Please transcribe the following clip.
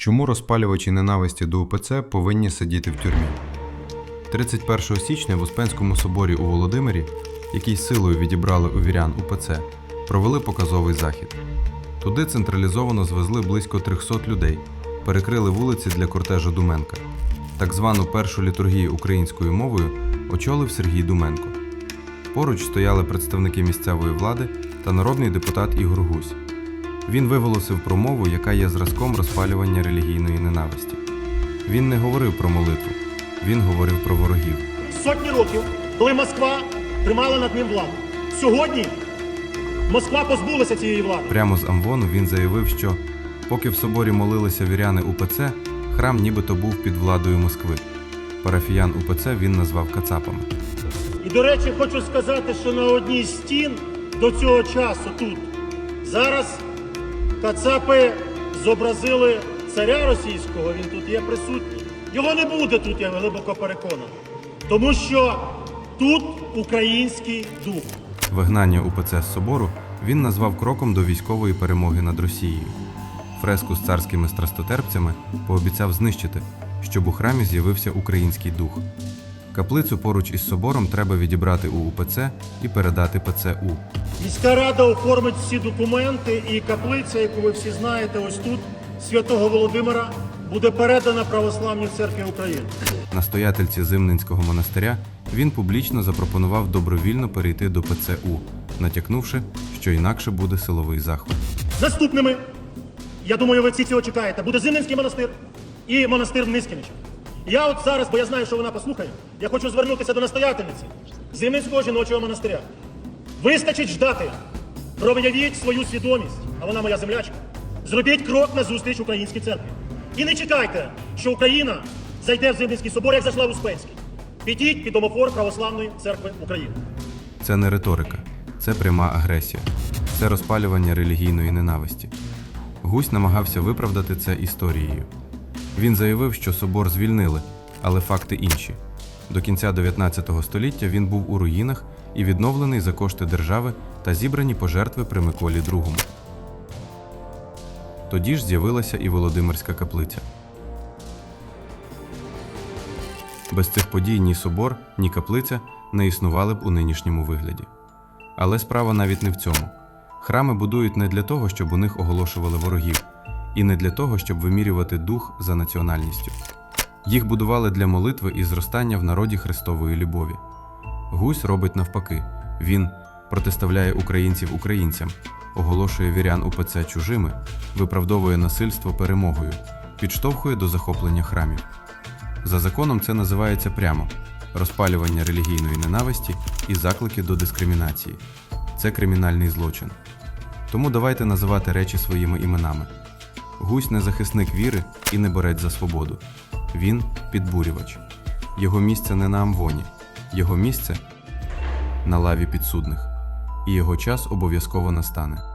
Чому розпалювачі ненависті до УПЦ повинні сидіти в тюрмі? 31 січня в Успенському соборі у Володимирі, який силою відібрали у вірян УПЦ, провели показовий захід. Туди централізовано звезли близько 300 людей, перекрили вулиці для кортежу Думенка. Так звану першу літургію українською мовою очолив Сергій Думенко. Поруч стояли представники місцевої влади та народний депутат Ігор Гусь. Він виголосив промову, яка є зразком розпалювання релігійної ненависті. Він не говорив про молитву, він говорив про ворогів. сотні років, коли Москва тримала над ним владу. Сьогодні Москва позбулася цієї влади. Прямо з Амвону він заявив, що поки в соборі молилися віряни УПЦ, храм нібито був під владою Москви. Парафіян УПЦ він назвав кацапами. І, до речі, хочу сказати, що на одній з стін до цього часу тут зараз кацапи зобразили царя російського, він тут є присутній. Його не буде тут, я глибоко переконаний. Тому що тут український дух. Вигнання УПЦ з собору він назвав кроком до військової перемоги над Росією. Фреску з царськими страстотерпцями пообіцяв знищити, щоб у храмі з'явився український дух. Каплицю поруч із собором треба відібрати у УПЦ і передати ПЦУ. Міська рада оформить всі документи, і каплиця, яку ви всі знаєте, ось тут, святого Володимира, буде передана Православній церкві України. Настоятельці Зимненського монастиря він публічно запропонував добровільно перейти до ПЦУ, натякнувши, що інакше буде силовий захват. Наступними, я думаю, ви всі цього чекаєте, буде Зимненський монастир і монастир в Нискіничі. Я от зараз, бо я знаю, що вона послухає, я хочу звернутися до настоятельниці Зимненського жіночого монастиря. Вистачить ждати. Проявіть свою свідомість, а вона моя землячка. Зробіть крок на зустріч українській церкві. І не чекайте, що Україна зайде в Зимненський собор, як зайшла в Успенський. Підіть під домофор Православної церкви України. Це не риторика, це пряма агресія, це розпалювання релігійної ненависті. Гусь намагався виправдати це історією. Він заявив, що собор звільнили, але факти інші. До кінця 19 століття він був у руїнах і відновлений за кошти держави та зібрані пожертви при Миколі II. Тоді ж з'явилася і Володимирська каплиця. Без цих подій ні собор, ні каплиця не існували б у нинішньому вигляді. Але справа навіть не в цьому. Храми будують не для того, щоб у них оголошували ворогів, і не для того, щоб вимірювати дух за національністю. Їх будували для молитви і зростання в народі Христової любові. Гусь робить навпаки: він протиставляє українців українцям, оголошує вірян УПЦ чужими, виправдовує насильство перемогою, підштовхує до захоплення храмів. За законом це називається прямо розпалювання релігійної ненависті і заклики до дискримінації. Це кримінальний злочин. Тому давайте називати речі своїми іменами. Гусь не захисник віри і не борець за свободу. Він підбурювач. Його місце не на Амвоні, його місце на лаві підсудних. І його час обов'язково настане.